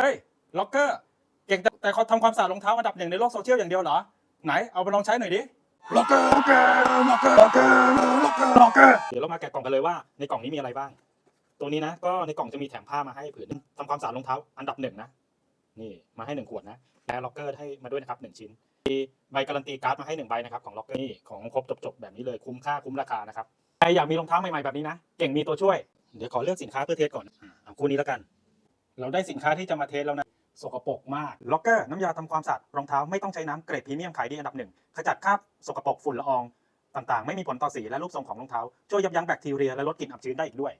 เฮ้ยล็อกเกอร์เก่งแต่แต่เขาทำความสะอาดรองเท้าอันดับหนึ่งในโลกโซเชียลอย่างเดียวเหรอ ไหนเอาไปลองใช้หน่อยดิ ล็อกเกอร์ล็อกเกอร์ล็อกเกอร์ล็อกเกอร์ล็อกเกอร์ล็อกเกอร์เดี๋ยวเรามาแกะกล่องกันเลยว่าในกล่องนี้มีอะไรบ้าง ตัวนี้นะก็ในกล่องจะมีแถมผ้ามาให้ผืนหนึ่งทำความสะอาดรองเท้าอันดับหนึ่งนะ นี่มาให้หนึ่งขวดนะและล็อกเกอร์ให้มาด้วยนะครับหนึ่งชิ้นมีใบการันตีการ์ดมาให้หนึ่งใบนะครับของล็อกเกอร์นี่ของครบจบๆแบบนี้เลยคุ้มค่าคุ้มราคานะครับใครอยากมีรองเท้าใหม่ๆแบบนี้นะ เก่งมีตัวช่วย เดี๋ยวขอเลือกสินค้าเพื่อเทสก่อนอะเอาคู่นี้แล้วกัน เราได้สินค้าที่จะมาเทสแล้วนะสกปรกมากล็อกเกอร์น้ำยาทำความสะอาดรองเท้าไม่ต้องใช้น้ำเกรดพรีเมียมขายดีอันดับหนึ่งขจัดคราบสกปรกฝุ่นละอองต่างๆ ไม่มีผลต่อสีและรูปทรงของรองเท้า ช่วยยับยั้งแบคทีเรียและลดกลิ่นอับชื้นได้อีกด้วย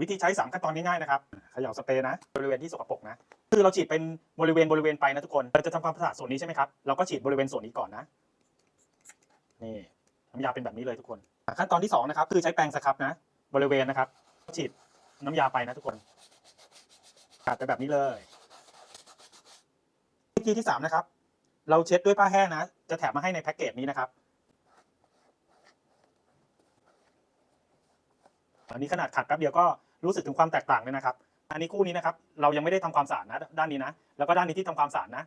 วิธีใช้สามขั้นตอนง่ายๆนะครับเขย่าสเปรย์นะ บริเวณที่สกปรกนะ คือเราฉีดเป็นบริเวณบริเวณไปนะทุกคนเราจะทำความสะอาดส่วนนี้ใช่ไหมครับเราก็ฉีดบริเวณส่วนนี้ก่อนนะนี่น้ำยาเป็นแบบนี้เลยทุกคน ขั้นตอนที่สองนะครับคือใช้แปรงสครับนะ บริเวณนะครับ ฉีดน้ำยาไปนะทุกคน ขาดไปแบบนี้เลยวิธีที่สามนะครับ เราเช็ดด้วยผ้าแห้งนะ จะแถมมาให้ในแพ็กเกจนี้นะครับอันนี้ขนาดขัดแป๊บเดียวก็รู้สึกถึงความแตกต่างเลยนะครับ อันนี้คู่นี้นะครับ เรายังไม่ได้ทำความสะอาดนะด้านนี้นะ แล้วก็ด้านนี้ที่ทำความสะอาดนะ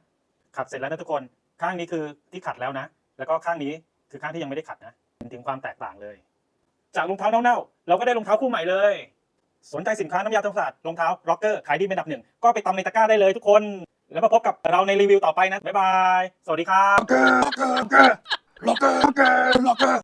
ขัดเสร็จแล้วนะทุกคน ข้างนี้คือที่ขัดแล้วนะ แล้วก็ข้างนี้คือข้างที่ยังไม่ได้ขัดนะเห็นถึงความแตกต่างเลย จากรองเท้าเน่าๆเราก็ได้รองเท้าคู่ใหม่เลย สนใจสินค้าน้ำยาทำความสะอาดรองเท้าร็อกเกอร์ขายดีเป็นอันดับหนึ่งก็ไปตำในตะกร้าได้เลยทุกคน แล้วมาพบกับเราในรีวิวต่อไปนะ บ๊ายบาย สวัสดีครับ Locker, locker, locker, locker, locker.